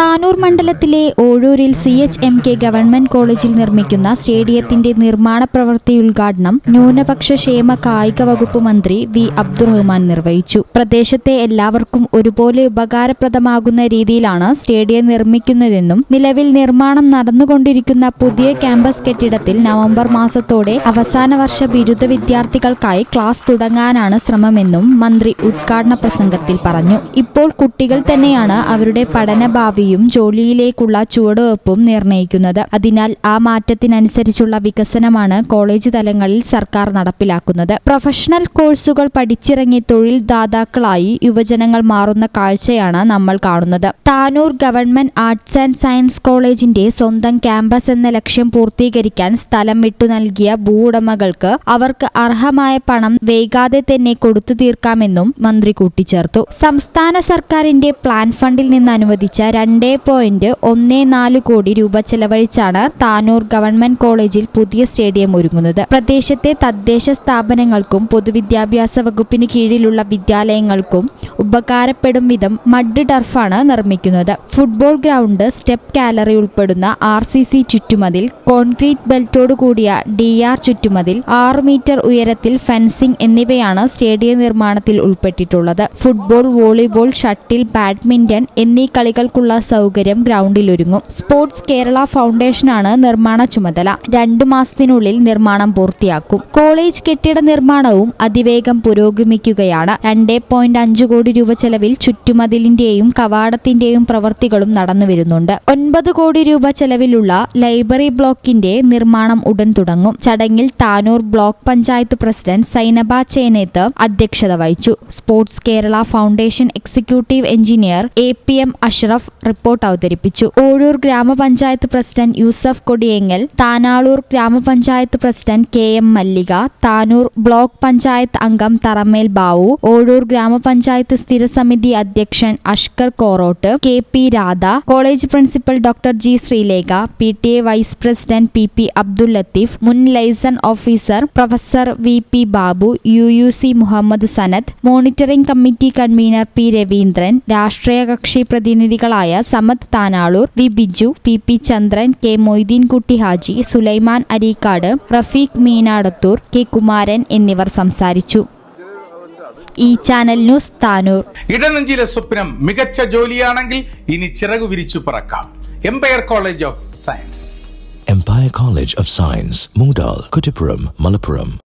താനൂർ മണ്ഡലത്തിലെ ഓഴൂരിൽ C H M K government കോളേജിൽ നിർമ്മിക്കുന്ന സ്റ്റേഡിയത്തിന്റെ നിർമ്മാണ പ്രവൃത്തി ഉദ്ഘാടനം ന്യൂനപക്ഷ ക്ഷേമ കായിക വകുപ്പ് മന്ത്രി വി അബ്ദുറഹ്മാൻ നിർവഹിച്ചു. പ്രദേശത്തെ എല്ലാവർക്കും ഒരുപോലെ ഉപകാരപ്രദമാകുന്ന രീതിയിലാണ് സ്റ്റേഡിയം നിർമ്മിക്കുന്നതെന്നും നിലവിൽ നിർമ്മാണം നടന്നുകൊണ്ടിരിക്കുന്ന പുതിയ ക്യാമ്പസ് കെട്ടിടത്തിൽ നവംബർ മാസത്തോടെ അവസാന വർഷ ബിരുദ വിദ്യാർത്ഥികൾക്കായി ക്ലാസ് തുടങ്ങാനാണ് ശ്രമമെന്നും മന്ത്രി ഉദ്ഘാടന പ്രസംഗത്തിൽ പറഞ്ഞു. ഇപ്പോൾ കുട്ടികൾ തന്നെയാണ് അവരുടെ പഠനഭാവിയും ജോലിയിലേക്കുള്ള ചുവടുവെപ്പും നിർണയിക്കുന്നത് അതിനാൽ ആ മാറ്റത്തിനനുസരിച്ചുള്ള വികസനമാണ് കോളേജ് തലങ്ങളിൽ സർക്കാർ നടപ്പിലാക്കുന്നത്. പ്രൊഫഷണൽ കോഴ്സുകൾ പഠിച്ചിറങ്ങി തൊഴിൽ ദാതാക്കളായി യുവജനങ്ങൾ മാറുന്ന കാഴ്ചയാണ് നമ്മൾ കാണുന്നത്. Tanur government arts and science കോളേജിന്റെ സ്വന്തം ക്യാമ്പസ് എന്ന ലക്ഷ്യം പൂർത്തീകരിക്കാൻ സ്ഥലം വിട്ടു നൽകിയ ഭൂവുടമകൾക്ക് അവർക്ക് അർഹമായ പണം വൈകാതെ തന്നെ കൊടുത്തു തീർക്കാമെന്നും മന്ത്രി കൂട്ടിച്ചേർത്തു. സംസ്ഥാന സർക്കാരിന്റെ പ്ലാൻ ഫണ്ടിൽ നിന്ന് അനുവദിച്ച രണ്ടേ പോയിന്റ് ഒന്ന് നാല് കോടി രൂപ ചെലവഴിച്ചാണ് താനൂർ ഗവൺമെന്റ് കോളേജിൽ പുതിയ സ്റ്റേഡിയം ഒരുങ്ങുന്നത്. പ്രദേശത്തെ തദ്ദേശ സ്ഥാപനങ്ങൾക്കും പൊതുവിദ്യാഭ്യാസ വകുപ്പിന് കീഴിലുള്ള വിദ്യാലയങ്ങൾക്കും ഉപകാരപ്പെടും വിധം മഡ് ടർഫാണ് നിർമ്മിക്കുന്നത്. ഫുട്ബോൾ ഗ്രൗണ്ട് സ്റ്റെപ്പ് ഗാലറി ഉൾപ്പെടുന്ന ആർ സി സി ചുറ്റുമതിൽ കോൺക്രീറ്റ് ബെൽറ്റോട് കൂടിയ ഡി ആർ ചുറ്റുമതിൽ ആറ് മീറ്റർ ഉയരത്തിൽ ഫെൻസിംഗ് എന്നിവയാണ് സ്റ്റേഡിയം നിർമ്മാണത്തിൽ ഉൾപ്പെട്ടിട്ടുള്ളത്. ഫുട്ബോൾ വോളിബോൾ ഷട്ടിൽ ബാഡ്മിന്റൺ എന്നീ കളികൾക്കുള്ള സൗകര്യം ഗ്രൗണ്ടിലൊരുങ്ങും. സ്പോർട്സ് കേരള ഫൗണ്ടേഷനാണ് നിർമ്മാണ ചുമതല. രണ്ടു മാസത്തിനുള്ളിൽ നിർമ്മാണം പൂർത്തിയാക്കും. കോളേജ് കെട്ടിട നിർമ്മാണവും അതിവേഗം പുരോഗമിക്കുകയാണ്. രണ്ടേ പോയിന്റ് അഞ്ച് കോടി രൂപ ചെലവിൽ ചുറ്റുമതിലിന്റെയും കവാടത്തിന്റെയും പ്രവൃത്തികളും നടന്നുവരുന്നുണ്ട് ഒൻപത് കോടി രൂപ ചെലവിലുള്ള ലൈബ്രറി ബ്ലോക്കിന്റെ നിർമ്മാണം ഉടൻ തുടങ്ങും. ചടങ്ങിൽ താനൂർ ബ്ലോക്ക് പഞ്ചായത്ത് പ്രസിഡന്റ് സൈനബ ചേനേത്ത് അധ്യക്ഷത വഹിച്ചു. Sports Kerala foundation executive engineer A P M Ashraf report അവതരിപ്പിച്ചു. ഓഴൂർ ഗ്രാമപഞ്ചായത്ത് പ്രസിഡന്റ് യൂസഫ് കൊടിയേങ്ങൽ താനാളൂർ ഗ്രാമപഞ്ചായത്ത് president K M Mallika Tanur block panchayat അംഗം തറമേൽ ബാവു ഓഴൂർ ഗ്രാമപഞ്ചായത്ത് സ്ഥിരസമിതി അധ്യക്ഷൻ Ashkar Korottu K P Radha college principal doctor G Sreelekha P T A vice president P P Abdul Latheef മുൻ liaison officer professor V P Babu U U C Muhammad Sanad monitoring committee convener P Raveendran രാഷ്ട്രീയ കക്ഷി പ്രതിനിധികളായ Samad Tanalur V Biju P P Chandran K Moideenkutty Haji Sulaiman Areekkad Rafeeq Meenadathur K Kumaran എന്നിവർ സംസാരിച്ചു. ഈ channel news Tanur. ഇടനെഞ്ചിലെ സ്വപ്നം മികച്ച ജോലിയാണെങ്കിൽ ഇനി ചിറകു വിരിച്ചു പറക്കാം. Empire college of science Empire college of science Moondal, Kuttippuram Malappuram.